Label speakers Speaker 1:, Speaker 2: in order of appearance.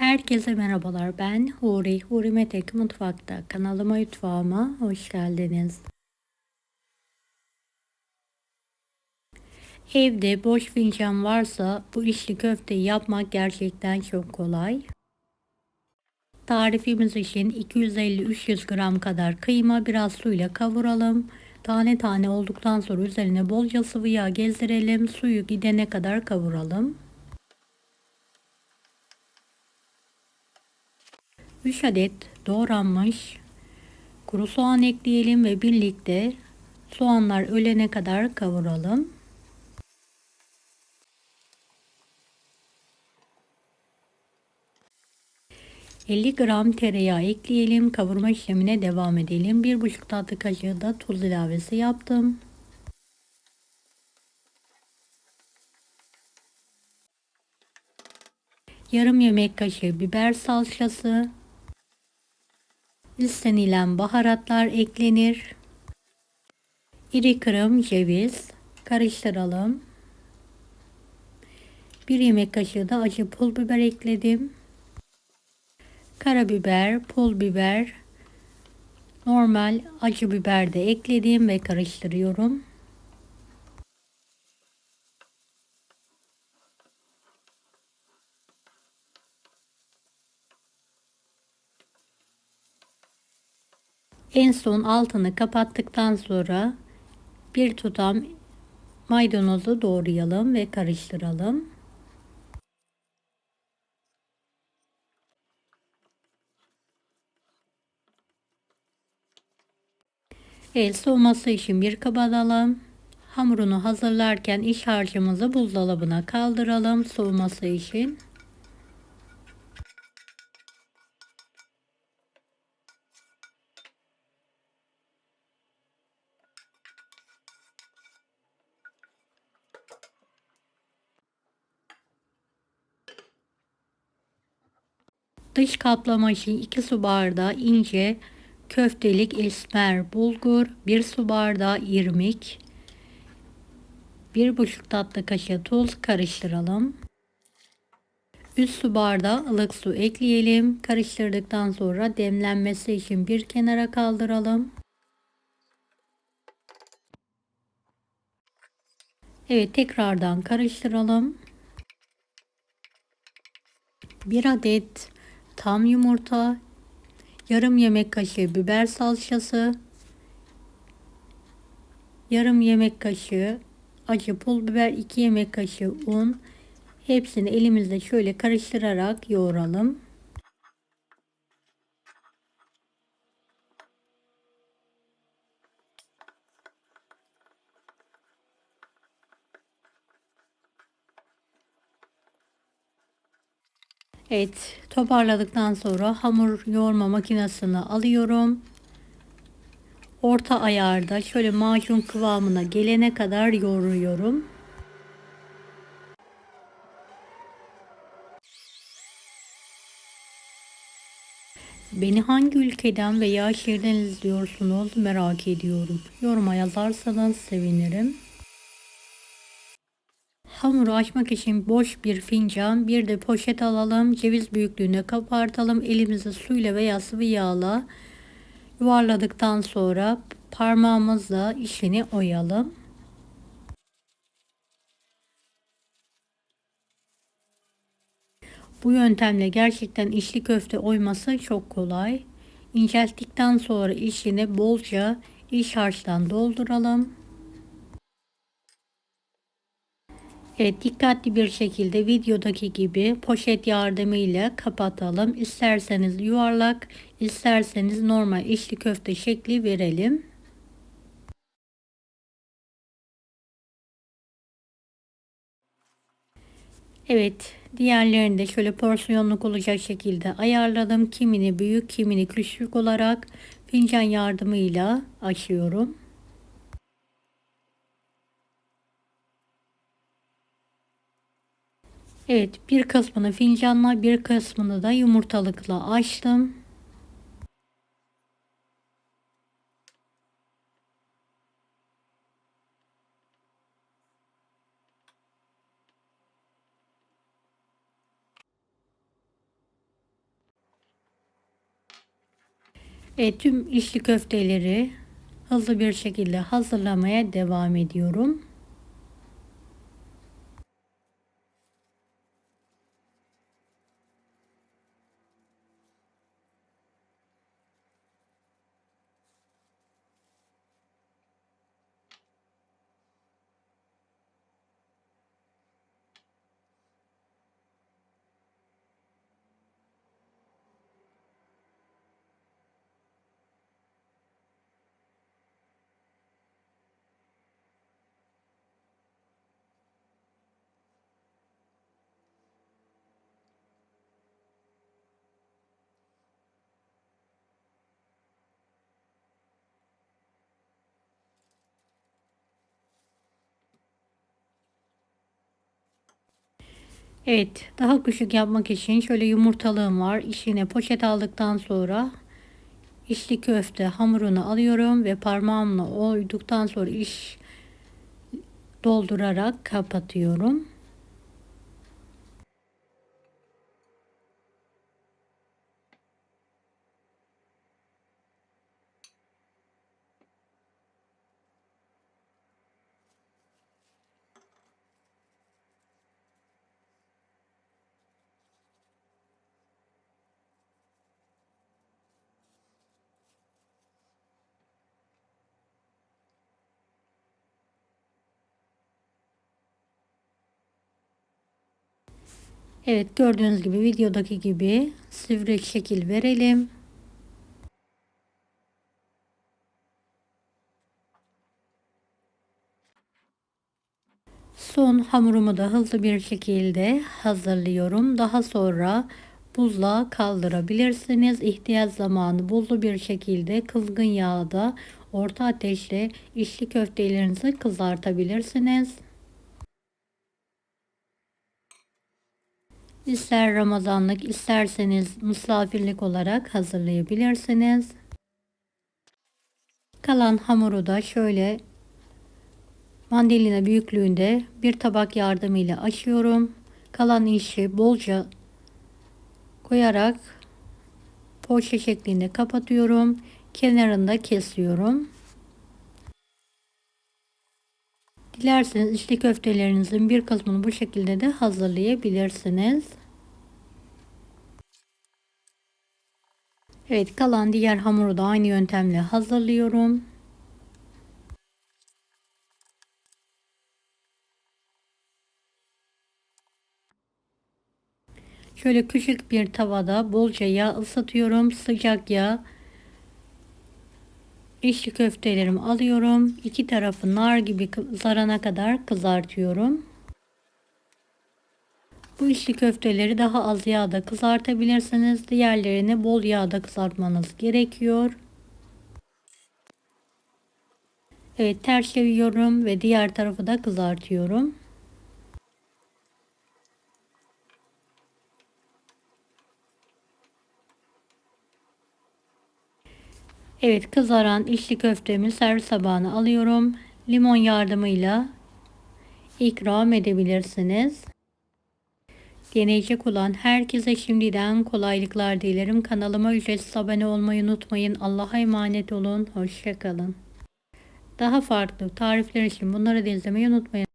Speaker 1: Herkese merhabalar. Ben Huri. Huri Metek Mutfak'ta kanalıma mutfağıma hoş geldiniz. Evde boş fincan varsa bu içli köfteyi yapmak gerçekten çok kolay. Tarifimiz için 250-300 gram kadar kıyma biraz suyla kavuralım. Tane tane olduktan sonra üzerine bolca sıvı yağ gezdirelim. Suyu gidene kadar kavuralım. 3 adet doğranmış kuru soğan ekleyelim ve birlikte soğanlar ölene kadar kavuralım. ...50 gram tereyağı ekleyelim. Kavurma işlemine devam edelim. 1,5 tatlı kaşığı da tuz ilavesi yaptım. Yarım yemek kaşığı biber salçası, istenilen baharatlar eklenir. İri kırım ceviz karıştıralım. Bir yemek kaşığı da acı pul biber ekledim. Karabiber, pul biber, normal acı biber de ekledim ve karıştırıyorum. En son altını kapattıktan sonra bir tutam maydanozu doğrayalım ve karıştıralım. El soğuması için bir kaba alalım. Hamurunu hazırlarken iç harcımızı buzdolabına kaldıralım soğuması için. Dış kaplama için 2 su bardağı ince köftelik esmer bulgur, 1 su bardağı irmik, 1,5 tatlı kaşığı tuz karıştıralım. 3 su bardağı ılık su ekleyelim. Karıştırdıktan sonra demlenmesi için bir kenara kaldıralım. Evet tekrardan karıştıralım. Bir adet tam yumurta, yarım yemek kaşığı biber salçası, yarım yemek kaşığı acı pul biber, 2 yemek kaşığı un. Hepsini elimizle şöyle karıştırarak yoğuralım. Evet toparladıktan sonra hamur yoğurma makinesini alıyorum. Orta ayarda şöyle macun kıvamına gelene kadar yoğuruyorum. Beni hangi ülkeden veya şehirden izliyorsunuz merak ediyorum. Yoruma yazarsanız sevinirim. Hamuru açmak için boş bir fincan, bir de poşet alalım. Ceviz büyüklüğüne kapartalım. Elimizi suyla veya sıvı yağla yuvarladıktan sonra parmağımızla işini oyalım. Bu yöntemle gerçekten içli köfte oyması çok kolay. İncelttikten sonra içini bolca iç harçtan dolduralım. Evet dikkatli bir şekilde videodaki gibi poşet yardımıyla kapatalım. İsterseniz yuvarlak, isterseniz normal içli köfte şekli verelim. Evet diğerlerini de şöyle porsiyonluk olacak şekilde ayarladım. Kimini büyük kimini küçük olarak fincan yardımıyla açıyorum. Evet bir kısmını fincanla bir kısmını da yumurtalıkla açtım. E, tüm içli köfteleri hızlı bir şekilde hazırlamaya devam ediyorum. Evet, daha küçük yapmak için şöyle yumurtalığım var. İçine poşet aldıktan sonra içli köfte hamurunu alıyorum ve parmağımla oyduktan sonra iş doldurarak kapatıyorum. Evet gördüğünüz gibi videodaki gibi sivri şekil verelim. Son hamurumu da hızlı bir şekilde hazırlıyorum. Daha sonra buzluğa kaldırabilirsiniz. İhtiyaç zamanı buzlu bir şekilde kızgın yağda orta ateşte içli köftelerinizi kızartabilirsiniz. İster Ramazanlık isterseniz misafirlik olarak hazırlayabilirsiniz. Kalan hamuru da şöyle mandalina büyüklüğünde bir tabak yardımıyla açıyorum. Kalan işi bolca koyarak poğaça şeklinde kapatıyorum. Kenarında kesiyorum. Dilerseniz içli köftelerinizin bir kısmını bu şekilde de hazırlayabilirsiniz. Evet kalan diğer hamuru da aynı yöntemle hazırlıyorum. Şöyle küçük bir tavada bolca yağ ısıtıyorum. Sıcak yağ İçli köftelerimi alıyorum. İki tarafı nar gibi kızarana kadar kızartıyorum. Bu içli köfteleri daha az yağda kızartabilirsiniz. Diğerlerini bol yağda kızartmanız gerekiyor. Evet ters çeviriyorum ve diğer tarafı da kızartıyorum. Evet kızaran içli köftemi servis tabağına alıyorum. Limon yardımıyla ikram edebilirsiniz. Deneyecek olan herkese şimdiden kolaylıklar dilerim. Kanalıma ücretsiz abone olmayı unutmayın. Allah'a emanet olun. Hoşçakalın. Daha farklı tarifler için bunları da izlemeyi unutmayın.